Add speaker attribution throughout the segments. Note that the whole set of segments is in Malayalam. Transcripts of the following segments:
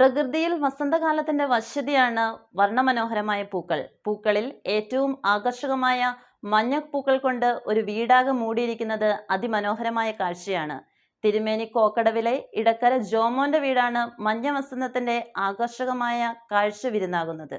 Speaker 1: പ്രകൃതിയിൽ വസന്തകാലത്തിന്റെ വശ്യതയാണ് വർണമനോഹരമായ പൂക്കൾ. പൂക്കളിൽ ഏറ്റവും ആകർഷകമായ മഞ്ഞപ്പൂക്കൾ കൊണ്ട് ഒരു വീടാകെ മൂടിയിരിക്കുന്നത് അതിമനോഹരമായ കാഴ്ചയാണ്. തിരുമേനി കോക്കടവിലെ ഇടക്കര ജോമോന്റെ വീടാണ് മഞ്ഞ വസന്തത്തിന്റെ ആകർഷകമായ കാഴ്ച വിരുന്നാകുന്നത്.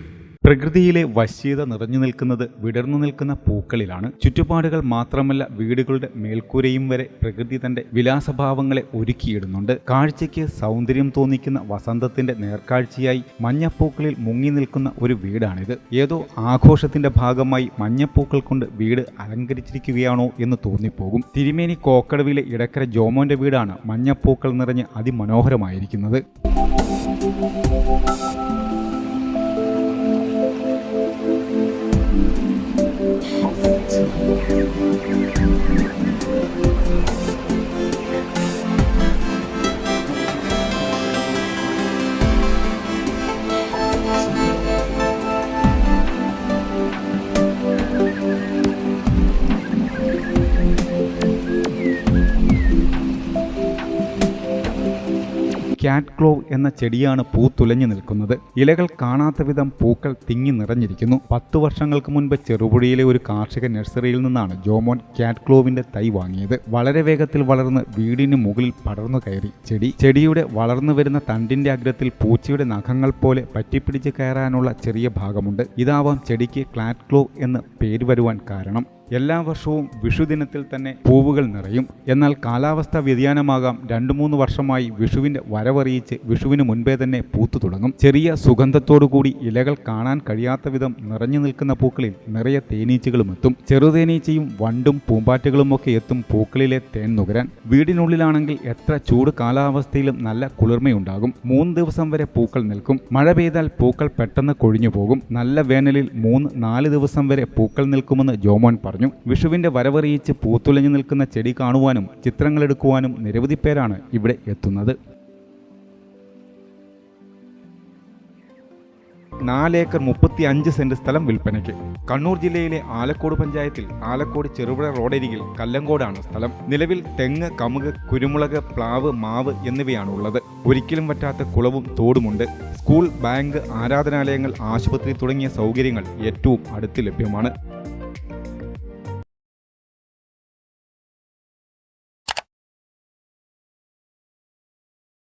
Speaker 2: പ്രകൃതിയിലെ വശ്യത നിറഞ്ഞു നിൽക്കുന്നത് വിടർന്നു നിൽക്കുന്ന പൂക്കളിലാണ്. ചുറ്റുപാടുകൾ മാത്രമല്ല വീടുകളുടെ മേൽക്കൂരയും വരെ പ്രകൃതി തന്റെ വിലാസഭാവങ്ങളെ ഒരുക്കിയിടുന്നുണ്ട്. കാഴ്ചയ്ക്ക് സൗന്ദര്യം തോന്നിക്കുന്ന വസന്തത്തിന്റെ നേർക്കാഴ്ചയായി മഞ്ഞപ്പൂക്കളിൽ മുങ്ങി നിൽക്കുന്ന ഒരു വീടാണിത്. ഏതോ ആഘോഷത്തിന്റെ ഭാഗമായി മഞ്ഞപ്പൂക്കൾ കൊണ്ട് വീട് അലങ്കരിച്ചിരിക്കുകയാണോ എന്ന് തോന്നിപ്പോകും. തിരുമേനി കോക്കടവിലെ ഇടക്കര ജോമോന്റെ വീടാണ് മഞ്ഞപ്പൂക്കൾ നിറഞ്ഞ് അതിമനോഹരമായിരിക്കുന്നത്. ക്യാറ്റ് ക്ലോ എന്ന ചെടിയാണ് പൂ പൂത്തുലഞ്ഞു നിൽക്കുന്നത്. ഇലകൾ കാണാത്ത വിധം പൂക്കൾ തിങ്ങി നിറഞ്ഞിരിക്കുന്നു. പത്തു വർഷങ്ങൾക്ക് മുൻപ് ചെറുപുഴയിലെ ഒരു കാർഷിക നഴ്സറിയിൽ നിന്നാണ് ജോമോൻ ക്യാറ്റ് ക്ലോവിന്റെ തൈ വാങ്ങിയത്. വളരെ വേഗത്തിൽ വളർന്ന് വീടിന് മുകളിൽ പടർന്നു കയറി. ചെടി ചെടിയുടെ വളർന്നു വരുന്ന തണ്ടിന്റെ അഗ്രത്തിൽ പൂച്ചയുടെ നഖങ്ങൾ പോലെ പറ്റിപ്പിടിച്ച് കയറാനുള്ള ചെറിയ ഭാഗമുണ്ട്. ഇതാവാം ചെടിക്ക് ക്ലാറ്റ് ക്ലോ എന്ന് പേര് വരുവാൻ കാരണം. എല്ലാ വർഷവും വിഷുദിനത്തിൽ തന്നെ പൂവുകൾ നിറയും. എന്നാൽ കാലാവസ്ഥ വ്യതിയാനമാകാം രണ്ടു മൂന്ന് വർഷമായി വിഷുവിന്റെ വരവറിയിച്ച് വിഷുവിന് മുൻപേ തന്നെ പൂത്തു തുടങ്ങും. ചെറിയ സുഗന്ധത്തോടുകൂടി ഇലകൾ കാണാൻ കഴിയാത്ത വിധം നിറഞ്ഞു നിൽക്കുന്ന പൂക്കളിൽ നിറയെ തേനീച്ചകളും എത്തും. ചെറുതേനീച്ചയും വണ്ടും പൂമ്പാറ്റകളും ഒക്കെ എത്തും പൂക്കളിലെ തേൻ നുകരാൻ. വീടിനുള്ളിലാണെങ്കിൽ എത്ര ചൂട് കാലാവസ്ഥയിലും നല്ല കുളിർമയുണ്ടാകും. മൂന്ന് ദിവസം വരെ പൂക്കൾ നിൽക്കും. മഴ പെയ്താൽ പൂക്കൾ പെട്ടെന്ന് കൊഴിഞ്ഞു പോകും നല്ല വേനലിൽ മൂന്ന് നാല് ദിവസം വരെ പൂക്കൾ നിൽക്കുമെന്ന് ജോമോൻ പറഞ്ഞു. വിഷുവിന്റെ വരവറിയിച്ച് പൂത്തുലഞ്ഞു നിൽക്കുന്ന ചെടി കാണുവാനും ചിത്രങ്ങളെടുക്കുവാനും നിരവധി പേരാണ് ഇവിടെ എത്തുന്നത്. നാലേക്കർ മുപ്പത്തി അഞ്ച് സെന്റ് സ്ഥലം വിൽപ്പനയ്ക്ക്. കണ്ണൂർ ജില്ലയിലെ ആലക്കോട് പഞ്ചായത്തിൽ ആലക്കോട് ചെറുപുഴ റോഡരികിൽ കല്ലങ്കോടാണ് സ്ഥലം. നിലവിൽ തെങ്ങ് കമുക് കുരുമുളക് പ്ലാവ് മാവ് എന്നിവയാണ് ഉള്ളത് ഒരിക്കലും പറ്റാത്ത കുളവും തോടുമുണ്ട്. സ്കൂൾ ബാങ്ക് ആരാധനാലയങ്ങൾ ആശുപത്രി തുടങ്ങിയ സൗകര്യങ്ങൾ ഏറ്റവും അടുത്ത് ലഭ്യമാണ്.